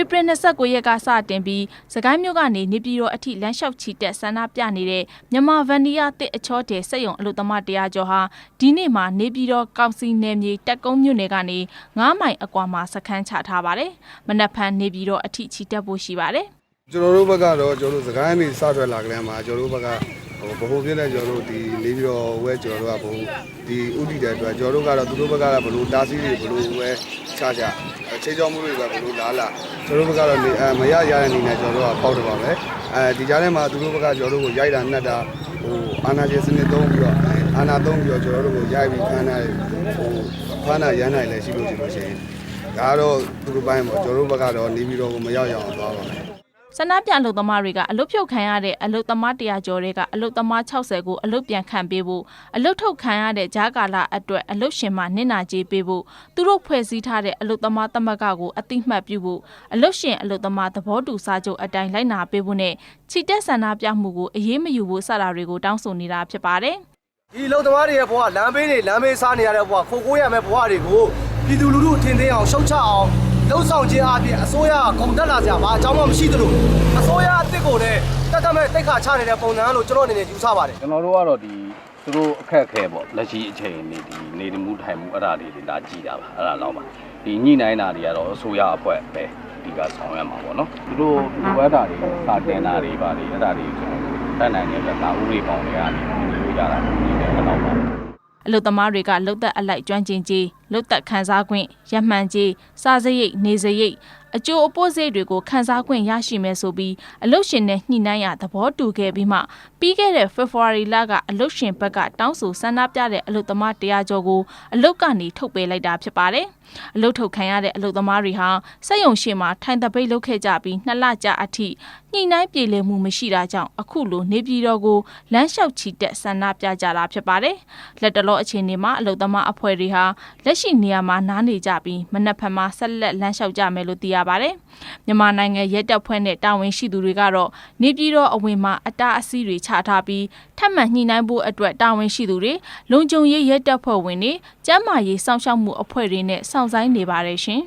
ဧပြီ29ရက်ကစတင်ပြီးစကိုင်းမြို့ကနေနေပြည်တော်အထိလမ်းလျှောက်ချီတက်ဆန္ဒပြနေတဲ့မြန်မာဗန်နီယာတစ်အချောတဲစက်ရုံအလို့သမားတရားကျော်ဟာဒီနေ့မှာနေပြည်တော်ကောင်စီနယ်မြေတက်ကုန်းမြို့နယ်ကနေ9မိုင်အကွာမှာစခန်းချထားပါတယ်။မနက်ဖြန်နေပြည်တော်အထိချီတက်ဖို့ရှိပါတယ်။ကျွန်တော်တို့ဘက်ကတော့ကျွန်တော်တို့စကိုင်းနေစထွက်လာကြတဲ့မှာကျွန်တော်တို့ဘက်ကဟိုဗဟိုပြည့်တဲ့ကျွန်တော်တို့ဒီနေပြီးတော့ဝဲကျွန်တော်တို့ကဘုံဒီဥတီတဲ့အတွက်ကျွန်တော်တို့ကတော့သူတို့ဘက်ကဘလို့တားဆီးတွေဘလို့ဝဲချကြအ ခြေချောမှုတွေကဘလို့လားလားကျွန်တော်တို့ဘက်ကတော့နေအဲမရရတဲ့အနေနဲ့ကျွန်တော်တို့ကပေါက်တော့ပါပဲအဲဒီကြားထဲမှာသူတို့ဘက်ကကျွန်တော်တို့ကိုရိုက်တာနှက်တာဟိုအာနာကျေစနစ်သုံးပြီးတော့အာနာသုံးပြီးတော့ကျွန်တော်တို့ကိုရိုက်ပြီးခန်းနိုင်ဟိုခန်းနိုင်ရမ်းနိုင်လည်းရှိလို့ရှိလို့ရှိရင်ဒါကတော့သူတို့ပိုင်းပေါ့ကျွန်တော်တို့ဘက်ကတော့နေပြီးတော့ကိုမရောက်ရအောင်သွားပါမယ် ဆန္ဒပြအလုပ်သမားတွေကအလုပ်ဖြုတ်ခံရတဲ့အလုပ်သမား100ကျော်တွေကအလုပ်သမား60ကိုအလုပ်ပြန်ခံပေးဖို့အလုပ်ထုတ်ခံရတဲ့ဂျာကာလာအတွက်အလုပ်ရှင်မှနင့်နာကြေးပေးဖို့သူတို့ဖွဲ့စည်းထားတဲ့အလုပ်သမားသမဂ္ဂကိုအတိမတ်ပြုဖို့အလုပ်ရှင်အလုပ်သမားသဘောတူစာချုပ်အတိုင်းလိုက်နာပေးဖို့နဲ့ချီတက်ဆန္ဒပြမှုကိုအရေးမယူဖို့စတာတွေကိုတောင်းဆိုနေတာဖြစ်ပါတယ်။ဒီလုံသမားတွေရဲ့ဘဝလမ်းဘေးတွေလမ်းဘေးစားနေရတဲ့ဘဝခိုကိုးရမယ့်ဘဝတွေကို ပြည်သူလူထုအထင်သေးအောင်ရှုတ်ချအောင်လှုပ်ဆောင်ခြင်းအပြင်အစိုးရကဂုံတက်လာကြမှာအကြောင်းမရှိသလိုအစိုးရအစ်စ်ကိုလည်းတက်တက်မဲ့တိတ်ခါချနေတဲ့ပုံစံလို့ကျွန်တော်အနေနဲ့ယူဆပါတယ်ကျွန်တော်တို့ကတော့ဒီသူတို့အခက်အခဲပေါ့လက်ရှိအချိန်နေဒီနေမှုထိုင်မှုအဲ့ဒါတွေတွေလာကြည့်တာပါအဲ့ဒါတော့ပါဒီညှိနှိုင်းတာတွေကတော့အစိုးရအဖွဲ့ပဲဒီကဆောင်ရွက်မှာပေါ့နော်သူတို့လိုအပ်တာတွေစာတင်တာတွေပါလေအဲ့ဒါတွေကျွန်တော်တို့တတ်နိုင်တဲ့ဘက်ကဥပဒေပေါင်းတွေကနေဒီလိုရတာဒီနေ့အဲ့တော့ပါ အလုတ်သမားတွေကလုတ်သက်အလိုက်ကျွမ်းကျင်ကြီးလုတ်သက်ခန်းစားခွင့်ရမှန်ကြီးစားစရိတ်နေစရိတ် အကျိုးအပို့စရိတ်တွေကိုခန်းစားခွင့်ရရှိမယ်ဆိုပြီးအလုတ်ရှင်နဲ့ညှိနှိုင်းရသဘောတူခဲ့ပြီးမှပြီးခဲ့တဲ့ February လကအလုတ်ရှင်ဘက်ကတောင်းဆိုဆန္ဒပြတဲ့အလုတ်သမားတရားကျော်ကိုအလုတ်ကနေထုတ်ပေးလိုက်တာဖြစ်ပါတယ်အလုတ်ထုတ်ခံရတဲ့အလုတ်သမားတွေဟာစက်ရုံရှိမှာထိုင်တပိတ်လုပ်ခဲ့ကြပြီးနှစ်လကြာအထိညှိနှိုင်းပြေလည်မှုမရှိတာကြောင့်အခုလိုနေပြည်တော်ကိုလမ်းလျှောက်ချီတက်ဆန္ဒပြကြတာဖြစ်ပါတယ်လက်တလောအခြေအနေမှာအလုတ်သမားအဖွဲ့တွေဟာလက်ရှိနေရာမှာနားနေကြပြီးမနက်ဖြန်မှာဆက်လက်လမ်းလျှောက်ကြမယ်လို့သိရပါတယ်မြန်မာနိုင်ငံရဲတပ်ဖွဲ့နဲ့တာဝန်ရှိသူတွေကတော့နေပြည်တော်အဝင်မှာအတားအဆီးတွေချထားပြီးထပ်မံညှိနှိုင်းဖို့အတွက်တာဝန်ရှိသူတွေလုံခြုံရေးရဲတပ်ဖွဲ့ဝင်တွေကျန်းမာရေးစောင့်ရှောက်မှုအဖွဲ့တွေနဲ့စောင့်ဆိုင်နေပါတယ်ရှင်